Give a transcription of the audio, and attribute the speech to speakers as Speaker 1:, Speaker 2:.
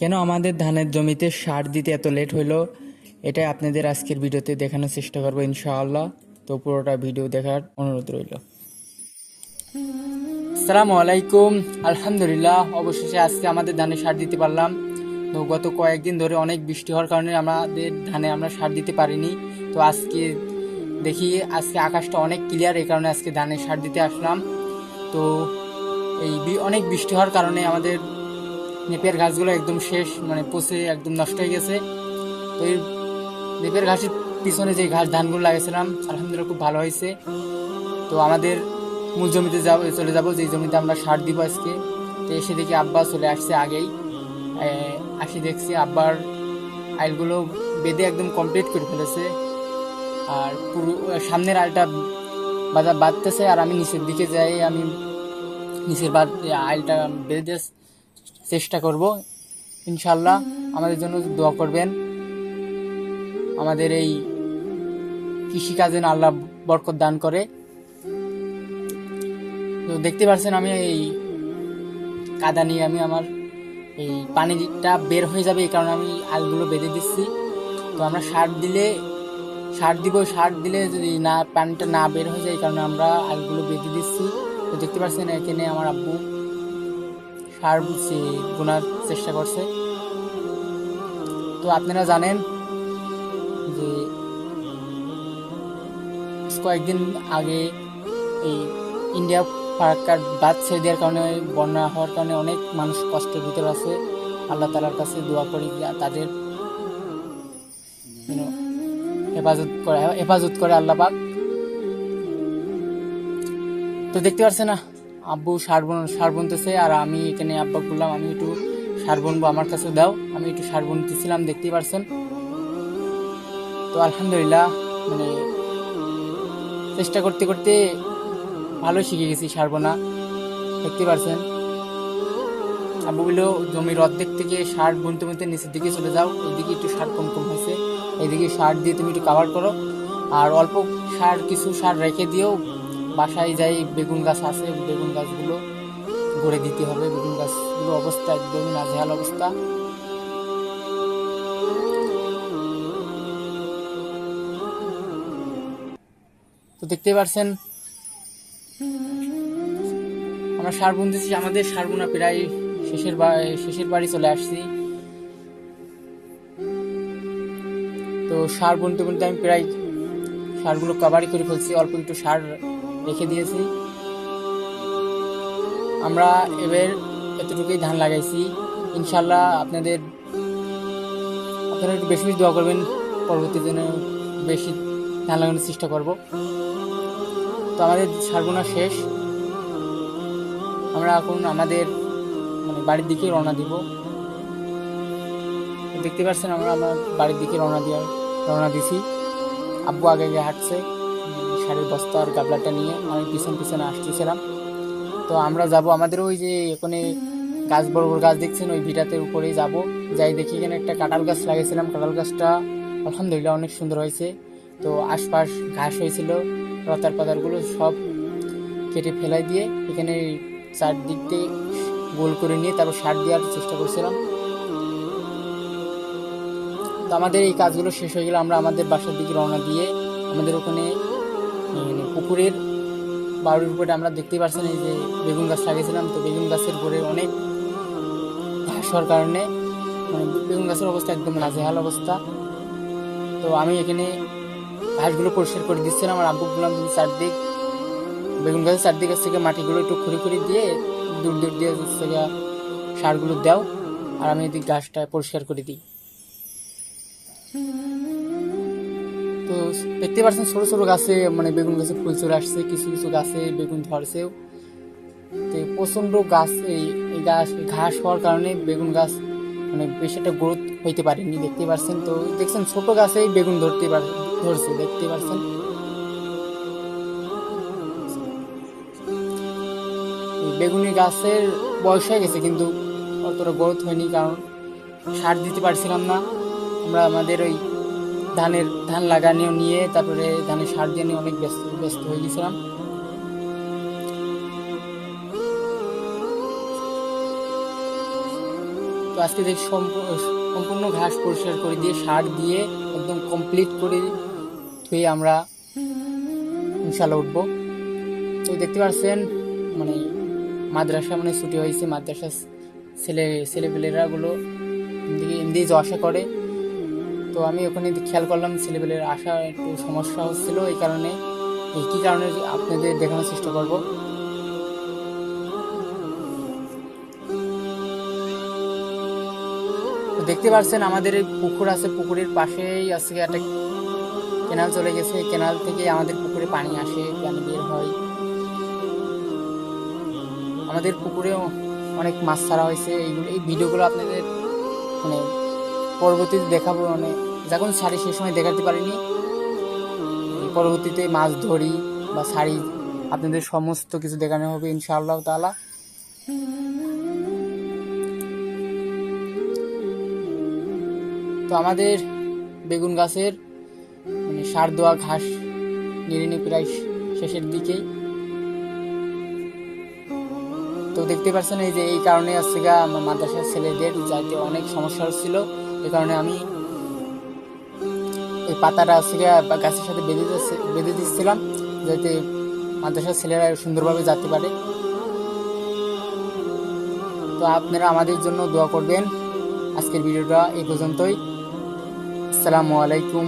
Speaker 1: কেন আমাদের ধানের জমিতে সার দিতে এত লেট হইল? এটাই আপনাদের আজকের ভিডিওতে দেখানোর চেষ্টা করব ইনশাআল্লাহ। তো পুরোটা ভিডিও দেখার অনুরোধ রইল। আসসালামু আলাইকুম। আলহামদুলিল্লাহ, অবশেষে আজকে আমাদের ধানে সার দিতে পারলাম। তো গত কয়েকদিন ধরে অনেক বৃষ্টি হওয়ার কারণে আমাদের ধানে আমরা সার দিতে পারিনি। তো আজকে দেখি, আজকে আকাশটা অনেক ক্লিয়ার এই কারণে আজকে ধানে সার দিতে আসলাম। তো এই অনেক বৃষ্টি হওয়ার কারণে আমাদের নেপের গাছগুলো একদম শেষ মানে পচে একদম নষ্ট হয়ে গেছে। তো এই নেপের ঘাসের পিছনে যে ঘাস ধানগুলো লাগিয়েছিলাম আলহামদুলিল্লাহ খুব ভালো হয়েছে। তো আমাদের মূল জমিতে যাব, চলে যাব, যেই জমিতে আমরা সার দিব আজকে। তো এসে দেখি আব্বা চলে আসছে আগেই। আসি দেখছি আব্বার আইলগুলো বেঁধে একদম কমপ্লিট করে ফেলেছে। আর পুরো, সামনের আইলটা বাঁধতেছে, আর আমি নিচের দিকে যাই, আমি নিচের বাদ আইলটা বেঁধে দেওয়ার চেষ্টা করব ইনশাল্লাহ আমাদের জন্য দোয়া করবেন। আমাদের এই কৃষিকাজে আল্লাহ বরকত দান করে। তো দেখতে পাচ্ছেন আমি এই কাদা নিয়ে আমি আমার এই পানিটা বের হয়ে যাবে এই কারণে আমি আলগুলো বেঁধে দিচ্ছি। তো আমরা সার দিলে, সার দিব, সার দিলে যদি না, পানিটা না বের হয়ে যায় এই কারণে আমরা আলগুলো বেঁধে দিচ্ছি। তো দেখতে পাচ্ছেন এখানে আমার আব্বু সার বোনার চেষ্টা করছে। তো আপনারা জানেন যে কয়েকদিন আগে এই ইন্ডিয়া ফারাক্কার বাদ ছেড়ে দেওয়ার কারণে, বন্যা হওয়ার কারণে অনেক মানুষ কষ্টের ভিতরে আছে। আল্লাহ তালার কাছে দোয়া করি তাদের হেফাজত করে হেফাজত করে আল্লাহ পাক। তো দেখতে পাচ্ছেন না? আব্বু সার বন সার বুনতেছে আর আমি এখানে আব্বা বললাম, আমি একটু সার বুনবো আমার কাছে, দাও। আমি একটু সার বুনতেছিলাম দেখতেই পারছেন। তো আলহামদুলিল্লাহ মানে চেষ্টা করতে করতে ভালো শিখে গেছি সার বোনা দেখতে পারছেন। আব্বু বলল, জমির অর্ধেক থেকে সার বুনতে বুনতে নিচের দিকে চলে যাও এইদিকে একটু সার কম কম হয়েছে এইদিকে সার দিয়ে তুমি একটু কাভার করো, আর অল্প সার, কিছু সার রেখে দিও বাসায় যাই, বেগুন গাছ আছে, বেগুন গাছগুলো গড়ে দিতে হবে। বেগুন গাছগুলো অবস্থা একদমই নাজেহাল অবস্থা। তো দেখতে পারছেন, আমরা সার বুনতেছি আমাদের সার বোনা প্রায় শেষের শেষের বাড়ি চলে আসছি। তো সার বুনতে বুনতে আমি প্রায় সারগুলো কাবারি করে ফেলছি, অল্প একটু সার রেখে দিয়েছি। আমরা এবার এতটুকুই ধান লাগাইছি। ইনশাল্লাহ আপনাদের, আপনারা একটু বেশি বেশি দোয়া করবেন। পরবর্তী দিনে বেশি ধান লাগানোর চেষ্টা করব। তো আমাদের সার বোনা শেষ। আমরা এখন আমাদের মানে বাড়ির দিকে রওনা দিব। দেখতে পাচ্ছেন আমরা আমার বাড়ির দিকে রওনা দিয়ে, রওনা দিছি। আব্বু আগে আগে হাঁটছে। শাড়ির বস্তা আর গাবলাটা নিয়ে আমি পিছন পিছনে আসতেছিলাম। তো আমরা যাব আমাদের ওই যে এখানে গাছ, বড় বড় গাছ দেখছেন, ওই ভিটাতে উপরেই যাব। যাই দেখি এখানে একটা কাঁঠাল গাছ লাগিয়েছিলাম কাঁঠাল গাছটা আলহামদুলিল্লাহ অনেক সুন্দর হয়েছে। তো আশপাশ ঘাস হয়েছিল, লতার পাতারগুলো সব কেটে ফেলাই দিয়ে এখানে চারদিক দিয়ে গোল করে নিয়ে তারপর সার দেওয়ার চেষ্টা করছিলাম। তো আমাদের এই কাজগুলো শেষ হয়ে গেলে আমরা আমাদের বাসার দিকে রওনা দিয়ে আমাদের ওখানে উম, পুকুরের বাড়ির উপরে আমরা দেখতে পাচ্ছেন এই যে বেগুন গাছ লাগিয়েছিলাম তো বেগুন গাছের উপরে অনেক ঘাস হওয়ার কারণে মানে বেগুন গাছের অবস্থা একদম নাজেহাল অবস্থা। তো আমি এখানে ঘাসগুলো পরিষ্কার করে দিচ্ছিলাম আর আব্বু বললাম চারদিক বেগুন গাছের চারদিক থেকে মাটিগুলো একটু খুঁড়ি খুঁড়ি দিয়ে দূর দূর দিয়ে গিয়া সারগুলো দাও আর আমি এদিক গাছটা পরিষ্কার করে দিই। তো দেখতে পাচ্ছেন ছোট ছোট গাছে মানে বেগুন গাছে ফুল চলে আসছে, কিছু কিছু গাছে বেগুন ধরছেও। তো প্রচণ্ড গাছ, এই গাছ ঘাস হওয়ার কারণে বেগুন গাছ মানে বেশি একটা গ্রোথ হইতে পারেনি, দেখতে পাচ্ছেন তো দেখছেন ছোট গাছেই বেগুন ধরতে পার, ধরছে, দেখতে পাচ্ছেন বেগুনি গাছের বয়স হয়ে গেছে, কিন্তু অতটা গ্রোথ হয়নি, কারণ সার দিতে পারছিলাম না। আমরা আমাদের ওই ধানের, ধান লাগানো নিয়ে তারপরে ধানের সার দিয়ে নিয়ে অনেক ব্যস্ত ব্যস্ত হয়ে গেছিলাম। তো আজকে দেখি সম্পূ- সম্পূর্ণ ঘাস পরিষ্কার করে দিয়ে, সার দিয়ে একদম কমপ্লিট করে ধুয়ে আমরা ইনশাল্লাহ উঠবো। তো দেখতে পাচ্ছেন মানে মাদ্রাসা মানে ছুটি হয়েছে মাদ্রাসা ছেলে, ছেলেপেলেরাগুলো এমদিকে এমনি যাওয়া আসা করে। তো আমি ওখানে খেয়াল করলাম ছেলেপেলের আসা একটু সমস্যা হচ্ছিল এই কারণে। এই কী কারণে আপনাদের দেখানোর চেষ্টা করব? দেখতে পাচ্ছেন, আমাদের পুকুর আছে, পুকুরের পাশেই আজকে একটা কেনাল চলে গেছে। কেনাল থেকে আমাদের পুকুরে পানি আসে, পানি বের হয়। আমাদের পুকুরেও অনেক মাছ ছাড়া হয়েছে। এইগুলো এই ভিডিওগুলো আপনাদের মানে পরবর্তীতে দেখাবো মানে যখন শাড়ি সেই সময় দেখাতে পারিনি, পরবর্তীতে মাছ ধরি বা শাড়ি আপনাদের সমস্ত কিছু দেখানো হবে ইনশাআল্লাহ তাআলা। তো আমাদের বেগুন গাছের মানে সার দেওয়া ঘাস নিয়ে প্রায় শেষের দিকেই তো দেখতে পাচ্ছেন এই যে এই কারণে আজকে আমার মাদ্রাসার ছেলেদের যাইতে অনেক সমস্যা হচ্ছিল। এই কারণে আমি এই পাতাটা সিরিয়া বা গাছের সাথে বেঁধে বেঁধে দিচ্ছিলাম যাতে মাদ্রাসার ছেলেরা সুন্দরভাবে যাতে পারে। তো আপনারা আমাদের জন্য দোয়া করবেন। আজকের ভিডিওটা এই পর্যন্তই। আসসালামু আলাইকুম।